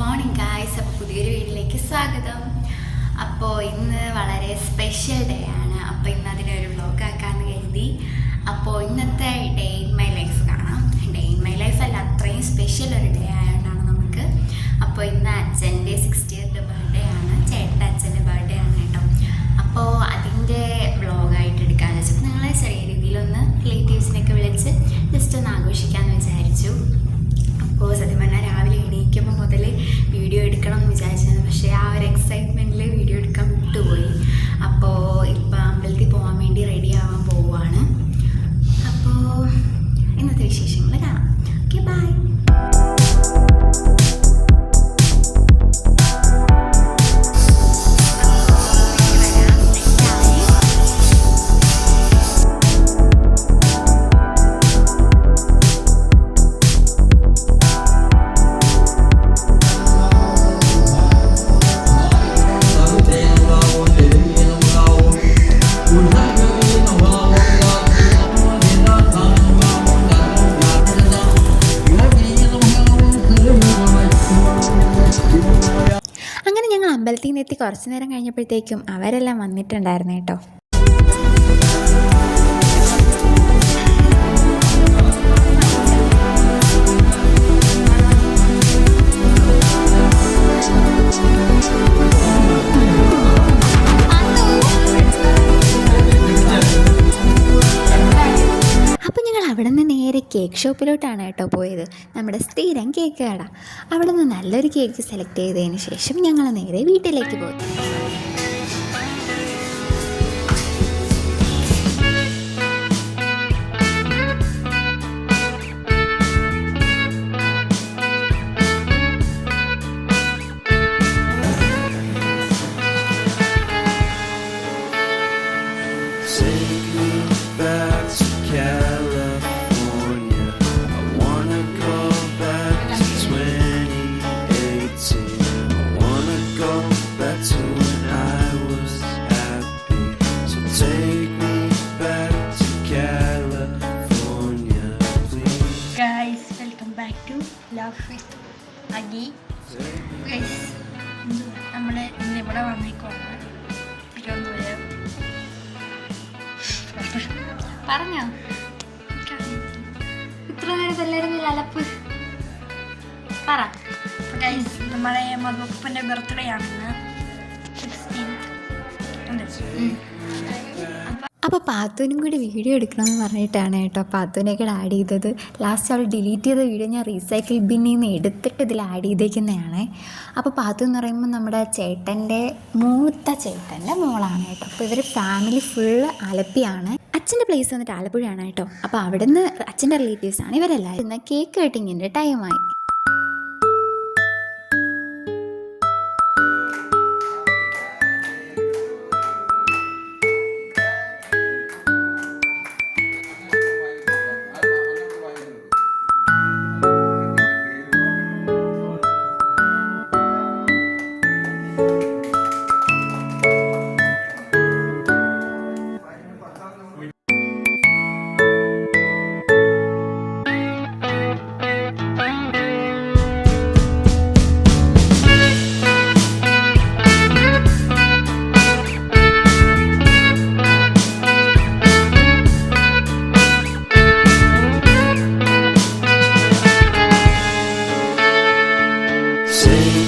Morning guys അപ്പോൾ പുതിയൊരു വീട്ടിലേക്ക് സ്വാഗതം. അപ്പോൾ ഇന്ന് വളരെ സ്പെഷ്യൽ ഡേ ആണ്. അപ്പോൾ ഇന്ന് അതിനൊരു വ്ളോഗാക്കാമെന്ന് കരുതി. അപ്പോൾ ഇന്നത്തെ പക്ഷേ ആ ഒരു എക്സൈറ്റ്മെന്റിൽ വീഡിയോ എടുക്കാൻ വിട്ടുപോയി. അപ്പോൾ ഇപ്പം അമ്പലത്തിൽ പോകാൻ വേണ്ടി റെഡി ആവാൻ പോവുകയാണ് അപ്പോൾ ഇന്നത്തെ വിശേഷങ്ങൾ അമ്പലത്തിൽ നിന്ന് എത്തി കുറച്ച് നേരം കഴിഞ്ഞപ്പോഴത്തേക്കും അവരെല്ലാം വന്നിട്ടുണ്ടായിരുന്നു കേട്ടോ കേക്ക് ഷോപ്പിലോട്ടാണ് കേട്ടോ പോയത്. നമ്മുടെ സ്ഥിരം കേക്ക് കട അവിടെ നിന്ന് നല്ലൊരു കേക്ക് സെലക്ട് ചെയ്തതിന് ശേഷം ഞങ്ങൾ നേരെ വീട്ടിലേക്ക് പോയി. വിത്ത് അഗി നമ്മുടെ ഇന്നിവിടെ വന്നേക്കാണ് തിരുവനന്തപുരം പറഞ്ഞോ ഇത്ര നേരത്തെ എല്ലാവരും അലപ്പ് പറ ഗൈസ് നമ്മുടെ മധുപ്പന്റെ ബർത്ത്ഡേ ആണ് ഇന്ന് സിക്സ്റ്റീൻ അപ്പോൾ പാത്തുവിനും കൂടി വീഡിയോ എടുക്കണമെന്ന് പറഞ്ഞിട്ടാണ് കേട്ടോ പാത്തുവിനെ കൂടെ ആഡ് ചെയ്തത്. ലാസ്റ്റ് അവൾ ഡിലീറ്റ് ചെയ്ത വീഡിയോ ഞാൻ റീസൈക്കിൾ ബിന്നിൽ നിന്ന് എടുത്തിട്ട് ഇതിൽ ആഡ് ചെയ്തേക്കുന്നതാണ്. അപ്പോൾ പാത്തു എന്ന് പറയുമ്പോൾ നമ്മുടെ ചേട്ടന്റെ മൂത്ത ചേട്ടന്റെ മോളാണ് കേട്ടോ. അപ്പോൾ ഇവർ ഫാമിലി ഫുള്ള് അലപ്പിയാണ്. അച്ഛന്റെ പ്ലേസ് വന്നിട്ട് ആലപ്പുഴയാണ് കേട്ടോ. അപ്പോൾ അവിടുന്ന് അച്ഛന്റെ റിലേറ്റീവ്സാണ് ഇവരെല്ലാവരും. കേക്ക് കട്ടിങ്ങിന്റെ ടൈമായി say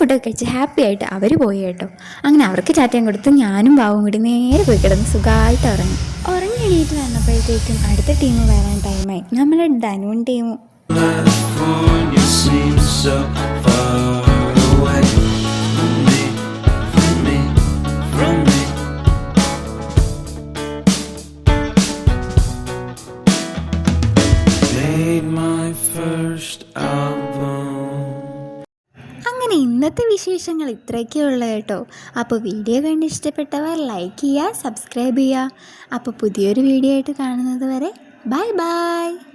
ഫുഡൊക്കെ കഴിച്ച് ഹാപ്പി ആയിട്ട് അവർ പോയി കേട്ടോ. അങ്ങനെ അവർക്ക് ചാറ്റയും കൊടുത്ത് ഞാനും ബാവും കൂടി നേരെ പോയി കിടന്ന് സുഖമായിട്ട് ഉറങ്ങി. ഉറങ്ങി എണീറ്റ് വന്നപ്പോഴത്തേക്കും അടുത്ത ടീം വരാൻ ടൈമായി നമ്മുടെ ധനുവും ടീമും ഇന്നത്തെ വിശേഷങ്ങൾ ഇത്രയൊക്കെ ഉള്ളു കേട്ടോ. അപ്പോൾ വീഡിയോ കണ്ട് ഇഷ്ടപ്പെട്ടവർ ലൈക്ക് ചെയ്യുക സബ്സ്ക്രൈബ് ചെയ്യുക. അപ്പോൾ പുതിയൊരു വീഡിയോ ആയിട്ട് കാണുന്നത് വരെ ബൈ ബൈ